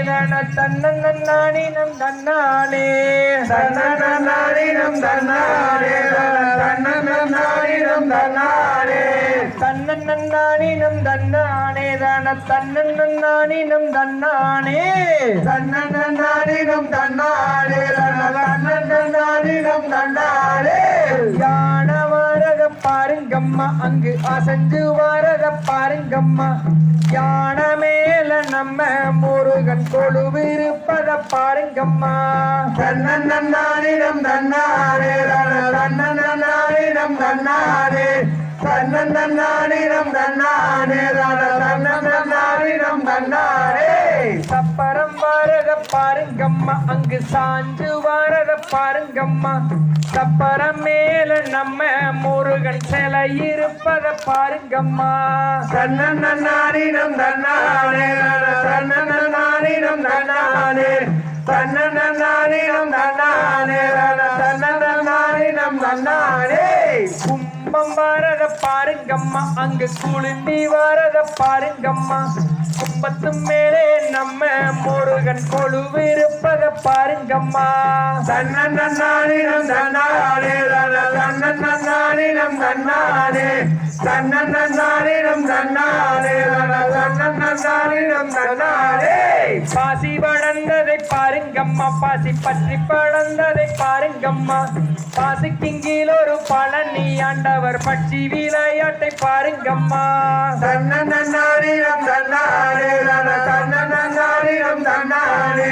தன தன்னன்னானினம் தன்னானே தன்னன்னானினம் தன்னானே தன்னன்னானினம் தன்னானே தன்னன்னானினம் தன்னானே தன தன்னன்னானினம் தன்னானே தன்னன்னானினம் தன்னானே தன்னன்னானினம் தன்னானே யான வரத பாருங்கம்மா அங்கு அசஞ்சு வரத பாருங்கம்மா. யான மேல நம்ம முருகன் கொழுவிருப்பத பாருங்கம்மா. தன்னன்னானினம் தன்னானே தன்னன்னானினம் தன்னாரே. தன்னன்னானினம் தன்னானே தன்னன்னானினம் தன்னானே சப்பரம் வரத பாருங்கம்மா அங்கு சாஞ்சு வரத பாருங்கம்மா. சப்பரம் மேல நம்ம முருகன் சிலை இருப்பத பாருங்கம்மா. தன்னன்னானினம் தன்னானே தன்னன்னானினம் தன்னானே தன்னன்னானினம் தன்னானே தன்னன்னானினம் தன்னானே. கும்பம் வரத பாருங்கம்மா. அங்கு குளிர்ந்தி வரத பாருங்கம்மா. கும்பத்து மேலே நம்ம முருகன் கொழுவிருப்பத பாருங்கம்மா. தன்னானே தன்னன்னானினம் தன்னானே தன்னன்னானினம் தன்னானே தன்னன்னானினம் தன்னானே பாசி வளர்ந்ததை பாருங்கம்மா பாசி பற்றி பழந்ததை பாருங்கம்மா. பாசிக்கிங்கில் ஒரு பழனி ஆண்டவர் பட்சி விளையாட்டை பாருங்கம்மா. தன்னன்னானினம் தன்னாரே தன்னன்னானினம் தன்னாரே.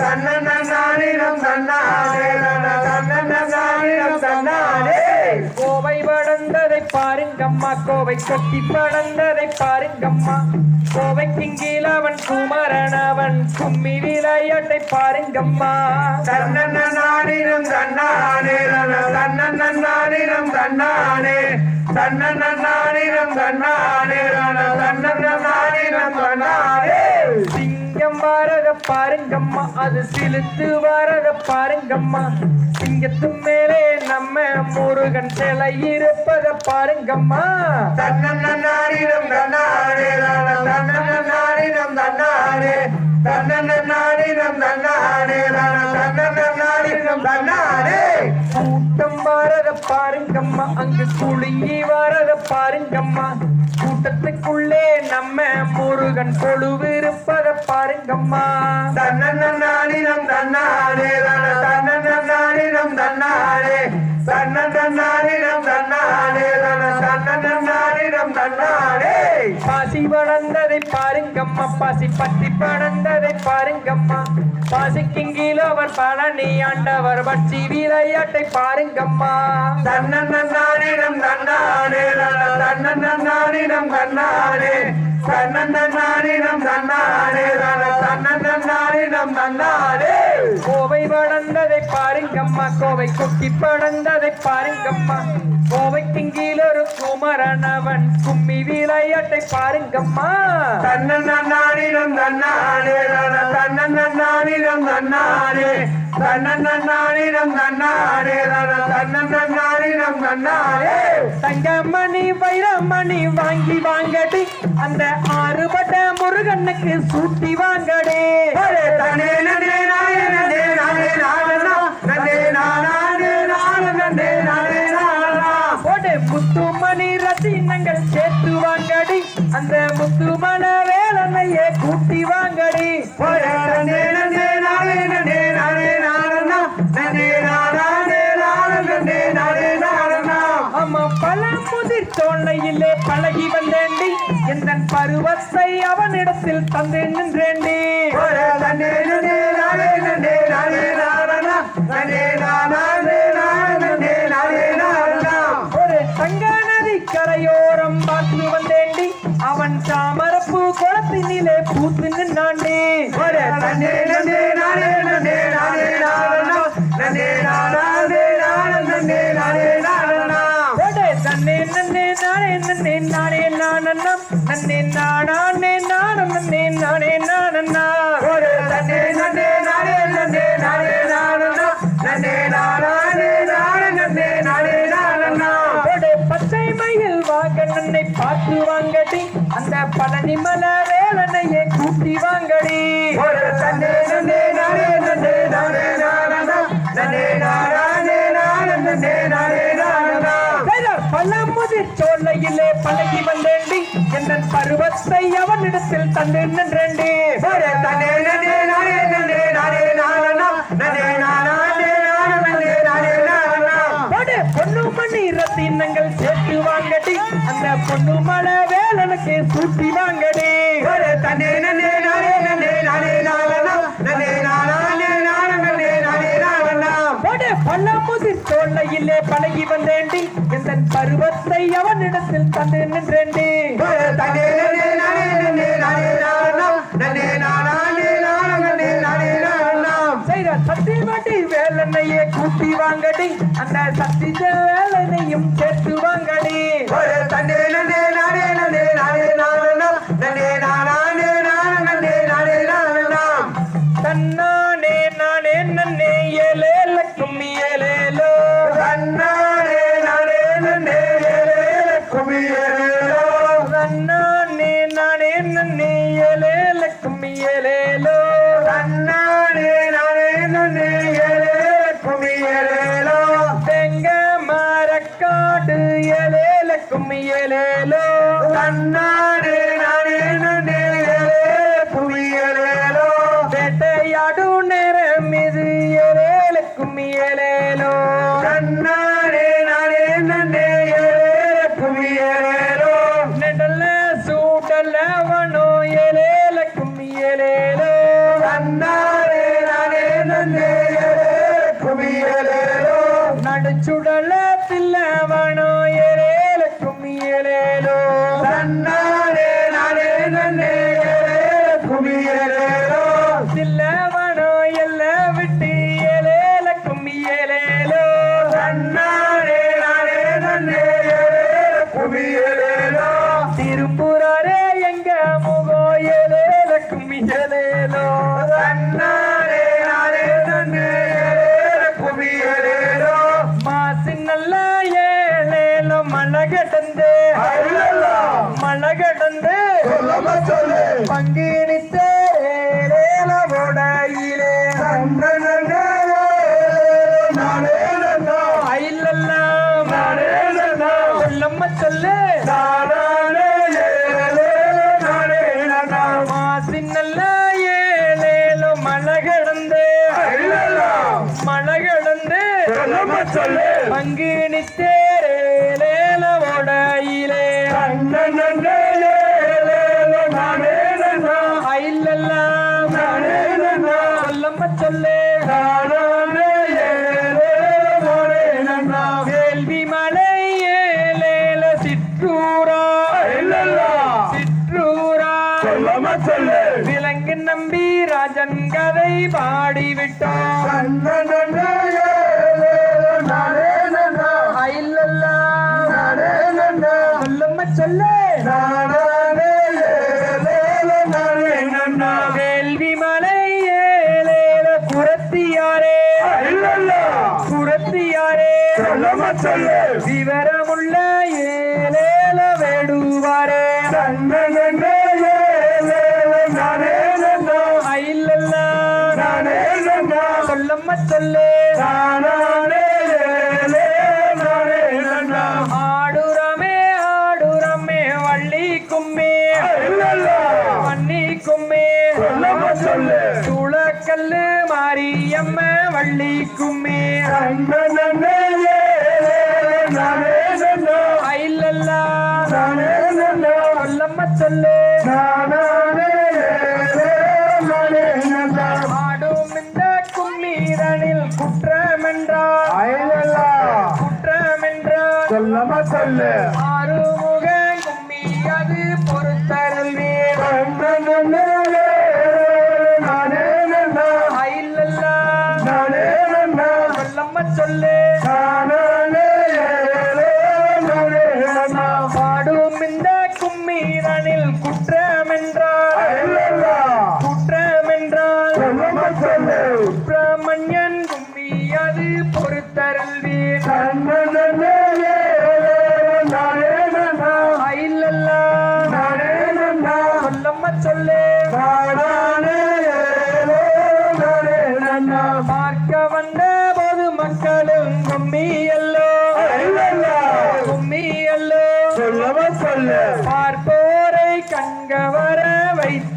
தன்னன்னானினம் தன்னாரே பாருங்கம்மா கோவை கொட்டி படர்ந்ததை பாருங்கம்மா. கோவை கிங்கில் அவன் குமரன் அவன் கும்மி விளையாட்டை பாருங்கம்மா. தன்னன்னானினம் தன்னானே தன்னன்னானினம் தன்னானே. தன்னன்னானினம் தன்னானே தன்னன்னானினம் தன்னானே. சிங்கம் வரத பாருங்கம்மா அது சிலுத்து வரத பாருங்கம்மா. சிங்கத்து மேலே நம்ம முருகன் சிலை இருப்பத பாருங்கம்மா. தன்னன்னானினம் தன்னானே தன்னன்னானினம் தன்னானே தன்னன்னானினம் தன்னானே தன்னன்னானினம் தன்னானே கூட்டம் வரத பாருங்கம்மா. அங்கு குலுங்கி வரத பாருங்கம்மா. கூட்டத்துக்குள்ளே நம்ம முருகன் கொழுவிருப்பத பாருங்கம்மா. தன்னாரே தன்னானே தன்னன்னானினம் தன்னானே தன்னன்னானினம் தன்னானே தன்னன்னானினம் தன்னானே பாசி வளர்ந்ததை பாருங்கம்மா பாசி பத்தி படர்ந்ததை பாருங்கம்மா. பாசிக்கிங்கில் அவர் பழனி ஆண்டவர் வட்சி விளையாட்டை பாருங்கம்மா. தன்னன்னானினம் தன்னானே தன்னன்னானினம் தன்னானே தன்னன்னானினம் தன்னானே தன்னன்னானினம் தன்னானே கோவை வளர்ந்ததை பாருங்கம்மா கோவை கொட்டி படர்ந்ததை பாருங்கம்மா. கோவை கிங்கில் ஒரு குமரன் அவன் கும்மி விளையாட்டை பாருங்கம்மா. தன்னன்னானினம் தன்னானே தன்னன்னானினம் தன்னானே தன்னன்னானினம் தன்னானே தன்னன்னானினம் தன்னானே தங்கமணி வைரமணி வாங்கி வாங்கடி. அந்த ஆறுபட்ட முருகனுக்கு சூட்டி வாங்கடி. தனே நனே அந்த முத்துமண வேலனையே கூட்டி வாங்கடி தோல்லையிலே பழகி வந்தேண்டி எந்த பருவத்தை அவனிடத்தில் தந்து நின்றேண்டி கரையோரம் பார்த்து வந்தேண்டி. அவன் தாமரப்பூ குளத்தினிலே பூத்து நின்னாண்டி. ஒரே தனே நனே நானே நனே நானே நானா நனே நானே நானே நனே நானே நானா ஒடே தன்னே நன்னே நானே நன்னே நானே நானன்னம் நன்னே நானே நானும் நன்னே நானே நானன்னா ஒரே தனே பழனி மலை வேலனையே கூட்டி வாங்கடி. ஒரே நன்னே நானே நன்னே நானே நானனா. நன்னே நானே நானே நன்னே நானே நானனா. பழமுதிர் சோலையிலே பழகி வந்தேண்டி. என் பருவத்தை அவனிடத்தில் தந்து நின்றேண்டி. தன்னே நன்னே நானே நன்னே நானே நானனா. நன்னே நானே நானே நானே போடு பொண்ணு மணி ரத்தினங்கள் சேர்த்து வாங்கடி. அந்த பொண்ணு மலை வேலனுக்கு சூட்டி வாங்கடி தன்னே நன்னே நானே நன்னே நானே நானனா நன்னே நானே நானே நானே நானனா போடு பழமுதிர் சோலையிலே பழகி வந்தேண்டி என் பருவத்தை அவனிடத்தில் தந்து நின்றேண்டி தன்னே நன்னே நானே நன்னே நானே நானனா நன்னே நானே நானே நானே நானனா செய்த சத்தி மாட்டி வேலனையே கூட்டி வாங்கடி. அந்த சத்தி வேலனையும் சேர்த்து வாங்கடி. நானே நன்னே ஏலேல கும்மி ஏலேலோ தன்னானே நானே நன்னே ஏலே குமியேலோ தெங்க தந்த விலங்கு நம்பி ராஜன் கதை பாடிவிட்டோம் தன்னே சொல்லம்ம சொல்லு. ஆடுறமே ஆடுறமே வள்ளி கும்மி வன்னி கும்மி துளக்கல்லு மாரியம்ம வள்ளி கும்மி நன்னா சொல்லம்ம சொல்லு. சொல்லமா சொல்லு ஆறுமுக கும்மி அது சொல்லம்ம சொல்லு. பாடும் இந்த கும்மீரனில் குற்றமென்றால். ஐயல்லா குற்றமென்றால். சொல்லமா சொல்லு. சுப்பிரமணியன் கும்மி அது நானே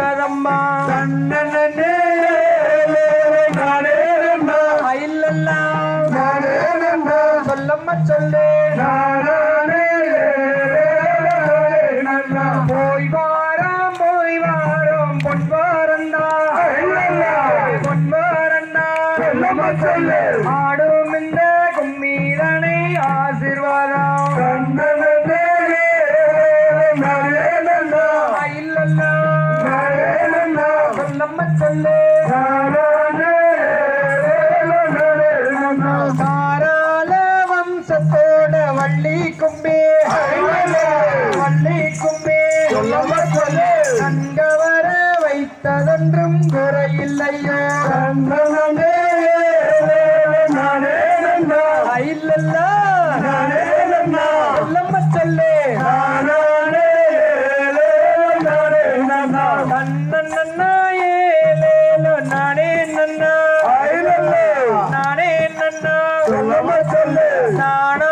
Sitaramma Sanna ததன்றும் குறையில்லையோ நானே நானே இல்லல்ல. நானே இல்லம்மா சொல்லு. நானே நானே நன்னன் நன்னாயே லேலோ நானே நன்னா. இல்லல்ல நானே நன்னா. சொல்லம்மா சொல்லு. நானா